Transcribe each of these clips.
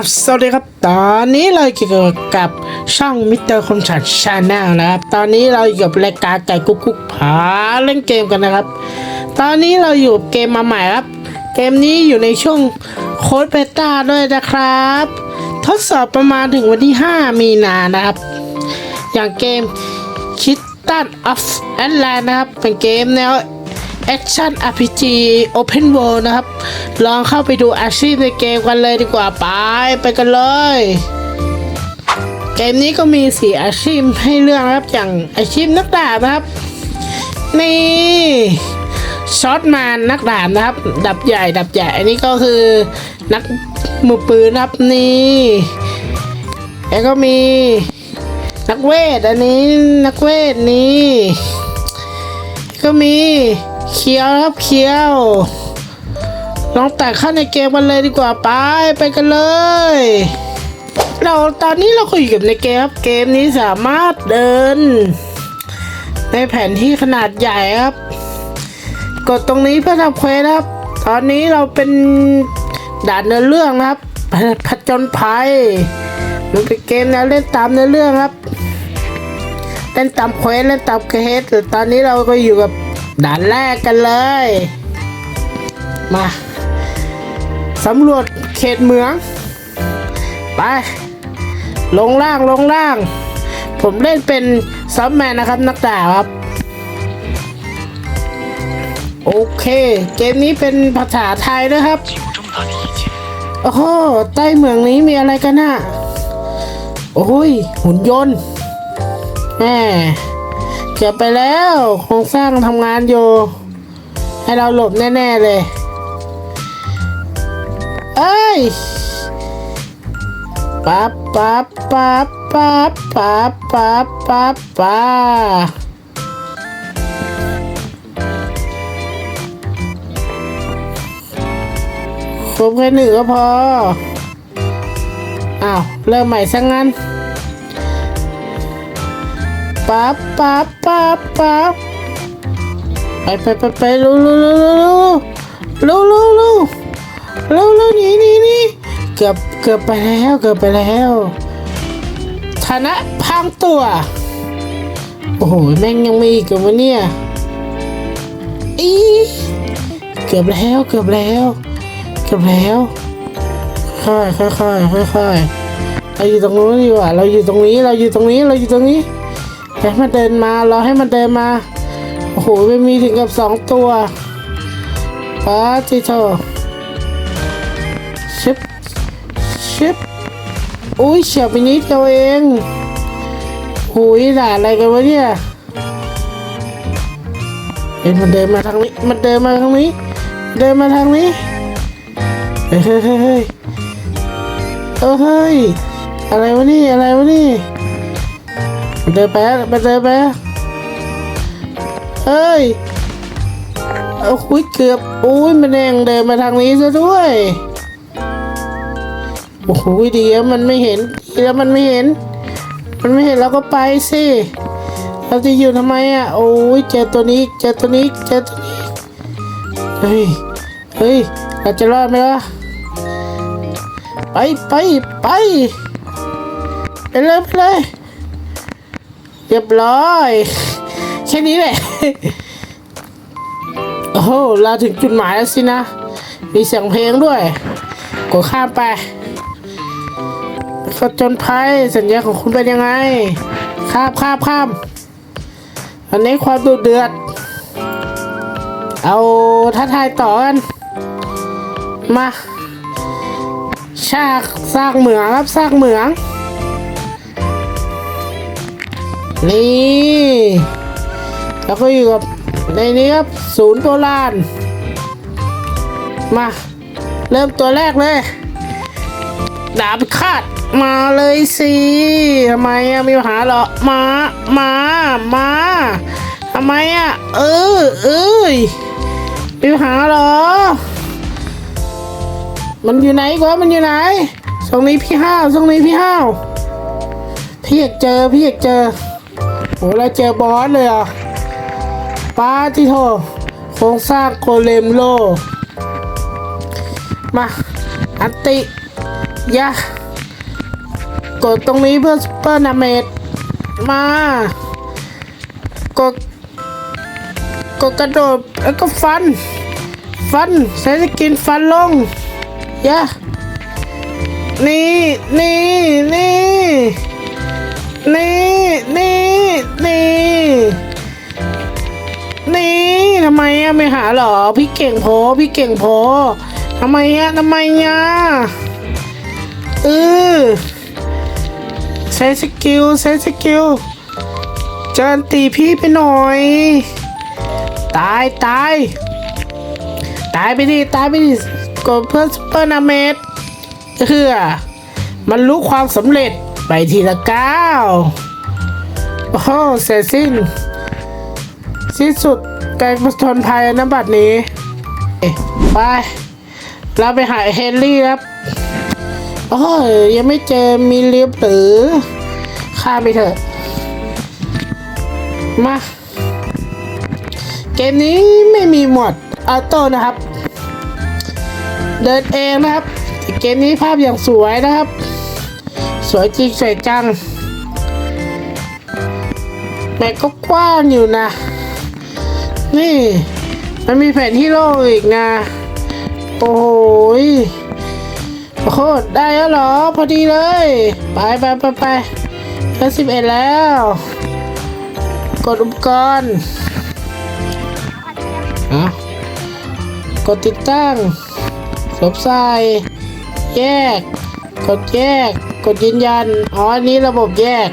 กราบสวัสดีครับ ตอนนี้เราเกี่ยวกับช่องมิสเตอร์คมชัดชาแนลนะครับ ตอนนี้เราอยู่กับรายการไก่กุ๊กกุ๊กพาเล่นเกมกันนะครับ ตอนนี้เราอยู่เกมมาใหม่ครับ เกมนี้อยู่ในช่วงโค้ดเบต้าด้วยนะครับ ทดสอบประมาณถึงวันที่ 5 มีนานะครับ อย่างเกมคิตตันออฟแอนแลนนะครับ เป็นเกมแนว Action RPG Open World นะครับ ลองเข้าไปดูอาชีพในเกมกันเลยดีกว่าไปไปกันเลย เกมนี้ก็มีสีอาชีพให้เลือกนะครับ อย่างอาชีพนักดาบนะครับ นี่ช็อตแมนนักดาบนะครับ ดับใหญ่ดับใหญ่ อันนี้ก็คือนักมือปืนนะครับนี่แล้วก็มีนักเวทอันนี้นักเวทนี่ก็มี เคียวครับเคียว ลองแต่เข้าในเกมกันเลยดีกว่าไปไปกันเลย เราตอนนี้เราก็อยู่กับในเกมครับเกมนี้สามารถเดิน ในแผนที่ขนาดใหญ่ครับ กดตรงนี้เพื่อทำเควสครับ ตอนนี้เราเป็นด่านเนื้อเรื่องนะครับผผจญภัยมันเป็นเกมแนวเล่นตามเนื้อเรื่องครับ เล่นตามเควสเล่นตามเควสแต่ตอนนี้เราก็อยู่กับ ด่านแรกกันเลย มาสำรวจเขตเมือง ไป ลงล่างลงล่าง ผมเล่นเป็นซอฟแมนนะครับ นักด่าครับ โอเค เกมนี้เป็นภาษาไทยนะครับ โอ้โห ใต้เมืองนี้มีอะไรกันน่ะ โอ้ย หุ่นยนต์แม่ เกือบไปแล้ว โครงสร้างทำงานอยู่ ให้เราหลบแน่ ๆ เลย เอ้ยปั๊บปั๊บปั๊บปั๊บปั๊บปั๊บปั๊บปั๊บครบแค่หนึ่งก็พอ อ้าว เริ่มใหม่ซะงั้น ปั๊บปั๊บปั๊บปั๊บไปไปไปไปลูลูลูลูลูลูลูลูลูหนีหนีหนีเกือบเกือบไปแล้วเกือบไปแล้วชนะพังตัว โอ้โหแม่งยังมีอีกเหรอเนี่ยอีเกือบแล้วเกือบแล้วเกือบแล้วค่อยค่อยค่อยค่อยค่อยเราอยู่ตรงนู้นดีกว่าเราอยู่ตรงนี้เราอยู่ตรงนี้เราอยู่ตรงนี้ ให้มันเดินมารอให้มันเดินมา โอ้โหไม่มีถึงกับสองตัวป้าจิโตชิปชิปอุ้ยเฉียบไปนิดเดียวเองหุยด่าอะไรกันวะเนี่ยเอ็นมันเดินมาทางนี้ มันเดินมาทางนี้ เดินมาทางนี้ เฮ้ยเฮ้ยเฮ้ยเฮ้ยเออเฮ้ยอะไรวะนี่ อะไรวะนี่ เดินไปไปเดินไปเอ้ยเอาคุยเกือบอุ้ยมันแดงเดินมาทางนี้ซะด้วยโอ้โหดีแล้วมันไม่เห็นดีแล้วมันไม่เห็น มันไม่เห็นเราก็ไปสิเราจะอยู่ทำไมอะโอ้ยเจอตัวนี้เจอตัวนี้เจอตัวนี้เฮ้ยเฮ้ยเราจะรอดไหมวะไปไปไปไปเลยไปเลย เรียบร้อยแค่นี้แหละ โอ้โหเราถึงจุดหมายแล้วสินะ มีเสียงเพลงด้วยกดข้ามไปก็จนภัยสัญญาของคุณเป็นยังไง ข้ามข้ามข้าม อันนี้ความดุเดือด เอาท้าทายต่อกัน มาชากสร้างเหมืองครับสร้างเหมือง นี่แล้วก็อยู่กับในนี้ครับศูนย์โบราณมา เริ่มตัวแรกเลย ดาบคาดมาเลยสิทำไมอะมีปัญหาเหรอมามามาทำไมอะเออเอ้ยมีปัญหาเหรอ มันอยู่ไหนกวะมันอยู่ไหนตรงนี้พี่ห้าวตรงนี้พี่ห้าวพี่อยากเจอพี่อยากเจอ โหเราเจอบอสเลยอะป้าที่โทโครงสร้างโคเลมโล มาอันติย่ากดตรงนี้เพื่อซุปเปอร์นาเมดมากดกดกระโดดแล้วก็ฟัน ฟันใช้สกินฟันลงย่านี่นี่นี่นี่นี่ นี่ นี่ทำไมอะไม่หาหรอ พี่เก่งโพพี่เก่งโพทำไมอะทำไมอะเออใช้สกิลใช้สกิลเจินตีพี่ไปหน่อย ตายตายตายไปดิตายไปดิกดเพื่อซุปเปอร์นาเมดเฮือมันรู้ความสำเร็จไปทีละก้าว โอ้โหเสร็จสิ้น สิ้นสุดการผจญภัยนบัดนี้ ไป เราไปหาเฮนรี่ครับ โอ้ยยังไม่เจอมีลียบหรือข้าไปเถอะ มา เกมนี้ไม่มีหมดออโต้นะครับ เดินเองนะครับ เกมนี้ภาพอย่างสวยนะครับ สวยจริงสวยจัง แม็กก็กว้างอยู่นะ นี่ มันมีแผนที่โลกอีกนะ โอ้โหยโอ้โหได้แล้วหรอ พอดีเลย ไปไปไปไปแค่สิบเอ็ดแล้ว กดอุปกรณ์อะกดติดตั้งสวมใส่แยก กดแยก กดยืนยัน อ๋อ อันนี้ระบบแยก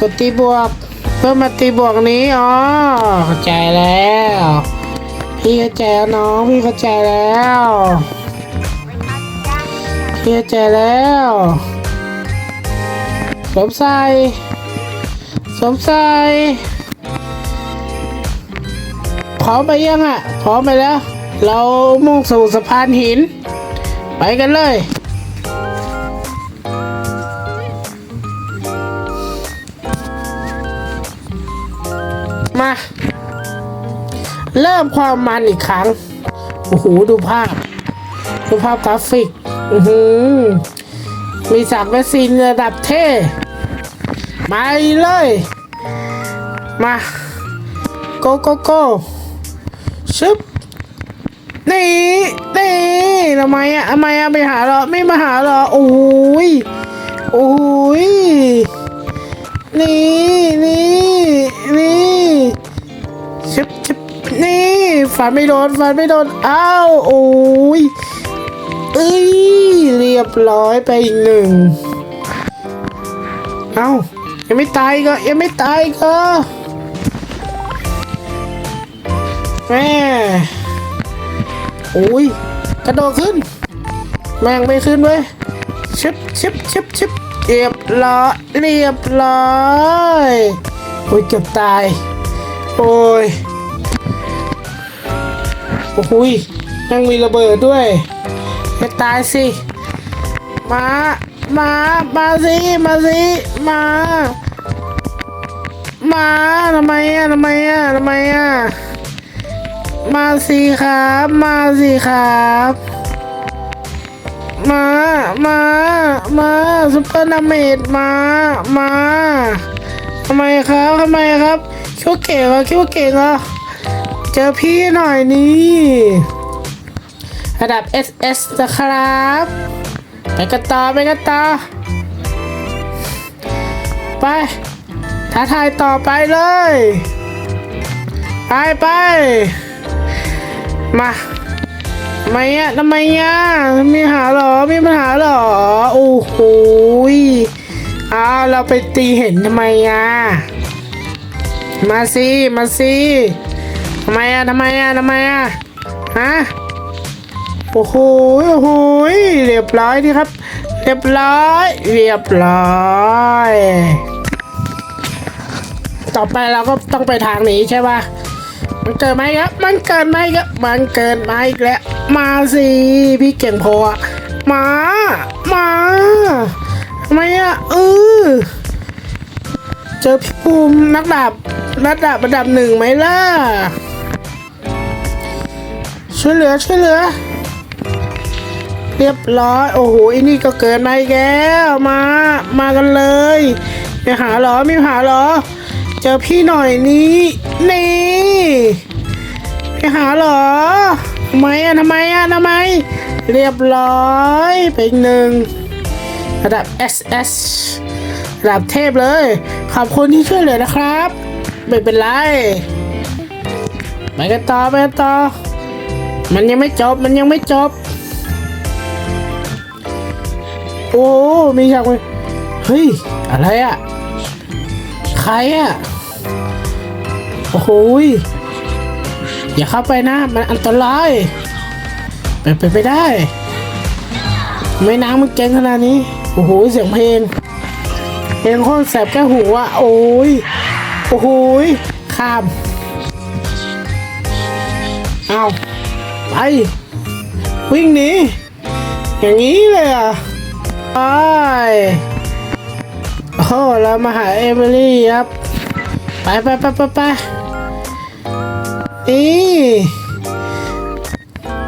กดตีบวก เพื่อมาตีบวกนี้อ๋อเข้าใจแล้ว พี่เข้าใจแล้วน้องพี่เข้าใจแล้วพี่เข้าใจแล้วสวมใส่สวมใส่พร้อมไปยังอะพร้อมไปแล้ว เรามุ่งสู่สะพานหิน ไปกันเลย มา เริ่มความมันอีกครั้ง โอ้โห ดูภาพ ดูภาพกราฟิก อือหือ มีสามเวซีนระดับเท่มาเลย มาโกโกโกชึบนี่นี่ทำไมอะทำไมอะไม่หาเหรอ ไม่มาหาเหรอ โอ้ย โอ้ย นี่นี่นี่ชึบชึบนี่ฟันไม่โดนฟันไม่โดนอ้าวโอ้ยเอ้ยเรียบร้อยไปอีกหนึ่งเอ้ายังไม่ตายก็ยังไม่ตายก็แม่โอ้ยกระโดดขึ้น แม่งไม่ขึ้นเว้ยชิบชิบชิบชิบ เรียบร้อยเรียบร้อยโอ้ยเกือบตาย โอ้ยโอ้โหยแม่งมีระเบิดด้วยไม่ตายสิ มา มา มาสิมาสิมา มาทำไมอะทำไมอะทำไมอะมาสิครับ มาสิครับ มา มา มาซุปเปอร์นาเมดมา มาทำไมครับทำไมครับคิวเก่งเหรอคิวเก่งเหรอเจอพี่หน่อยนี่ระดับ SS นะครับไปกันต่อไปกันต่อไปท้าทายต่อไปเลย ไปไปมา ไมอะทำไมอะมีหาเหรอ มีปัญหาเหรอ โอ้โหอ้าวเราไปตีเห็นทำไมอะมาสิมาสิทำไมอะทำไมอะทำไมอะฮะโอ้โหโอ้โหยเรียบร้อยดีครับ เรียบร้อย เรียบร้อย ต่อไปเราก็ต้องไปทางนี้ใช่ป่ะ มันเกิดไหมครับมันเกิดไหมครับมันเกิดมาอีกแล้ว มาสิพี่เก่งพอมา มาทำไมอะเออเจอพี่ภูมินักดาบนักดาบระดับหนึ่งไหมล่ะ ช่วยเหลือช่วยเหลือ เรียบร้อย โอ้โหอันนี่ก็เกินมาอีกแล้วมา มากันเลยไปหาหรอมีหาหรอ เจอพี่หน่อยนี้ นี่ไปหาเหรอทำไมอะทำไมอะทำไม เรียบร้อยไปอีกหนึ่งระดับ SS ระดับเทพเลย ขอบคุณที่ช่วยเหลือนะครับ ไม่เป็นไรไปกันต่อไปกันต่อ มันยังไม่จบ มันยังไม่จบ โอ้ มีฉากเลยเฮ้ย อะไรอะใครอะ อ้โหยอย่าเข้าไปนะ มันอันตรายเป็นไปไม่ได้ไม่น้ำมันเก่งขนาดนี้ โอ้โห เสียงเพลง เพลงโคตรแสบแก้หูอะ โอ้ย โอ้โหยข้าม เอาไป วิ่งหนี อย่างนี้เลยอะ ไปโอ้เรามาหาเอมิลี่ครับ ไปไปไปไปไป นี่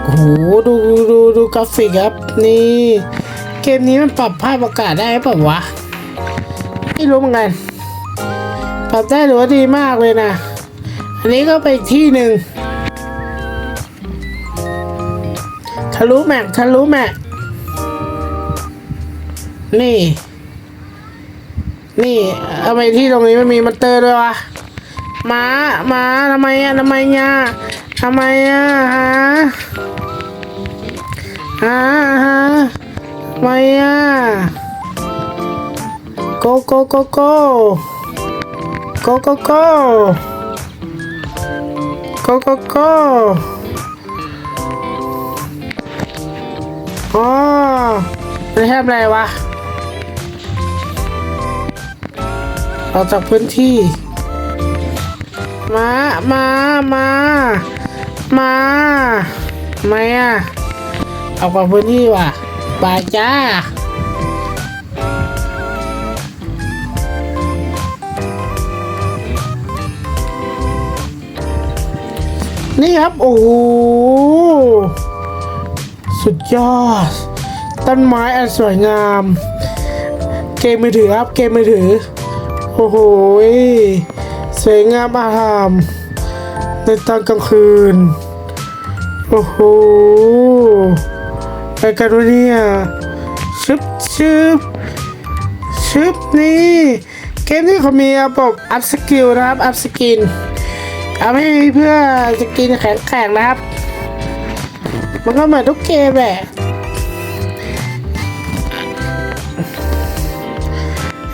โอ้โหดูดูดูกราฟิกครับ นี่ เกมนี้มันปรับภาพอากาศได้หรือเปล่าวะ ไม่รู้เหมือนกัน ปรับได้หรือว่าดีมากเลยนะ อันนี้ก็ไปอีกที่หนึ่งทะลุแม็กทะลุแม็กนี่ นี่ทำไมที่ตรงนี้มันมีมันเตอร์ด้วยวะ ม้าม้าทำไมอะทำไมเนี่ยทำไมอะฮะฮะฮะทำไมอะโกโกโกโกโกโกโกโกโกโกอ๋อไม่ทำอะไรวะออกจากพื้นที่ มา มา มา มาทำไมอะออกจากพื้นที่ว่ะบาจ้านี่ครับ โอ้โหสุดยอด ต้นไม้อันสวยงาม เกมมือถือครับ เกมมือถือ โอ้โห สวยงามอารามในตอนกลางคืน โอ้โหไปกันวะเนี่ยชึบชึบชึบนี่เกมนี้เขามีระบบอัพสกิลนะครับ อัพสกินเอาให้เพื่อสกินแข็งๆนะครับ มันก็เหมือนทุกเกมแหละ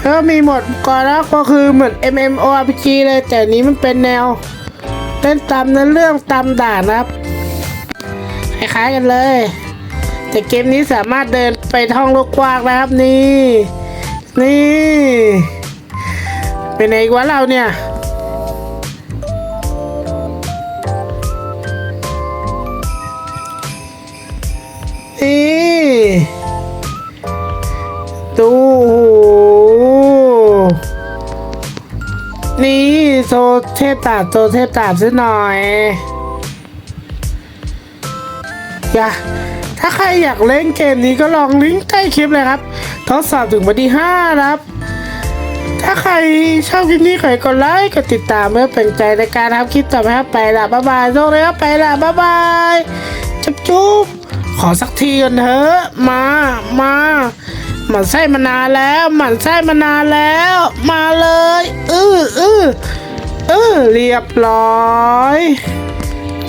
ก็มีหมดก่อนแล้วก็คือเหมือน MMORPG เลยแต่นี้มันเป็นแนว เล่นตามนั้นเรื่องตามด่านนะครับคล้ายๆกันเลย แต่เกมนี้สามารถเดินไปท่องโลกกว้างนะครับนี่ นี่ เป็นไงวะเราเนี่ย เทพตาบโซเทพตาบซะหน่อยอย่าถ้าใครอยากเล่นเกมนี้ก็ลองลิงก์ใต้คลิปเลยครับ ทดสอบถึงวันที่5ครับ ถ้าใครชอบคลิปนี้ขอให้กดไลค์ กดติดตามเพื่อเป็นใจในการทำคลิปต่อไปครับไปละบ๊ายบายโชคเลยครับไปละบ๊ายบายจุ๊บจุ๊บขอสักทีกันเถอะมามาหมันไส้มานานแล้ว หมันไส้มานานแล้ว มาเลย อื้ออื้อ เออเรียบร้อย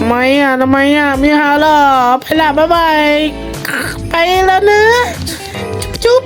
ไม่อะทำไมอะมีหาหรอไปละบ๊ายบายไปแล้วนะ จุ๊บจุ๊บ